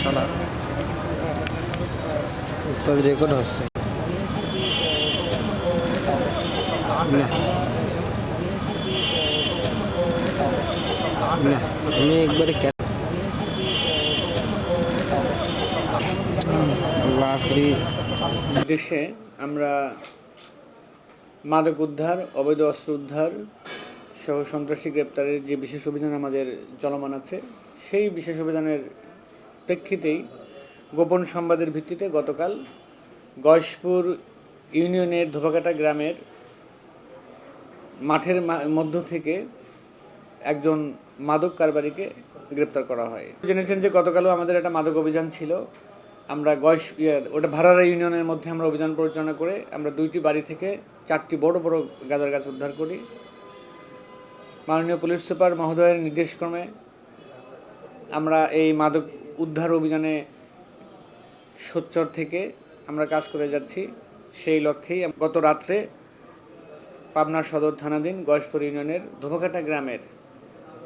শালা। উস্তাদ রেকর্ড হচ্ছে। না। না আমি একবারে দেশে আমরা মাদক উদ্ধার অবৈধ অস্ত্র উদ্ধার সহ সন্ত্রাসী গ্রেপ্তারের যে বিশেষ অভিযান আমাদের চলমান আছে সেই বিশেষ অভিযানের প্রেক্ষিতেই গোপন সংবাদের ভিত্তিতে গতকাল গয়েশপুর ইউনিয়নের ধোপাকাটা গ্রামের মাঠের মধ্য থেকে একজন মাদক কারবারিকে গ্রেপ্তার করা হয়। জেনেছেন যে গতকালও আমাদের একটা মাদক অভিযান ছিল। আমরা গয়েশ ইয়ে, ওটা ভাড়ারা ইউনিয়নের মধ্যে আমরা অভিযান পরিচালনা করে আমরা দুইটি বাড়ি থেকে চারটি বড় বড় গাঁজার গাছ উদ্ধার করি। মাননীয় পুলিশ সুপার মহোদয়ের নির্দেশক্রমে আমরা এই মাদক উদ্ধার অভিযানে সোচ্চর থেকে আমরা কাজ করে যাচ্ছি। সেই লক্ষ্যেই গত রাত্রে পাবনা সদর থানাধীন গয়েশপুর ইউনিয়নের ধোপাকাটা গ্রামের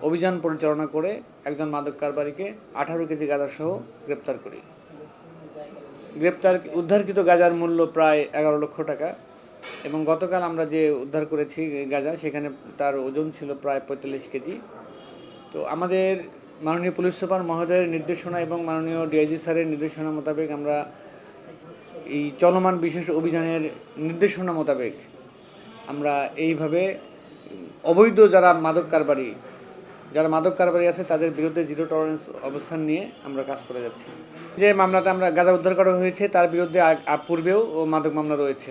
অভিযান পরিচালনা করে একজন মাদক কারবারিকে আঠারো কেজি গাঁজাসহ গ্রেপ্তার করি। গ্রেপ্তার, উদ্ধারকৃত গাঁজার মূল্য প্রায় এগারো লক্ষ টাকা এবং গতকাল আমরা যে উদ্ধার করেছি গাঁজা, সেখানে তার ওজন ছিল প্রায় পঁয়তাল্লিশ কেজি। তো আমাদের মাননীয় পুলিশ সুপার মহোদয়ের নির্দেশনা এবং মাননীয় ডিআইজি স্যারের নির্দেশনা মোতাবেক আমরা এই চলমান বিশেষ অভিযানের নির্দেশনা মোতাবেক আমরা এইভাবে অবৈধ যারা মাদক কারবারি, যারা মাদক কারবারি আছে তাদের বিরুদ্ধে জিরো টলারেন্স অবস্থান নিয়ে আমরা কাজ করে যাচ্ছি। যে মামলাটা আমরা গাঁজা উদ্ধার করা হয়েছে তার বিরুদ্ধে পূর্বেও মাদক মামলা রয়েছে।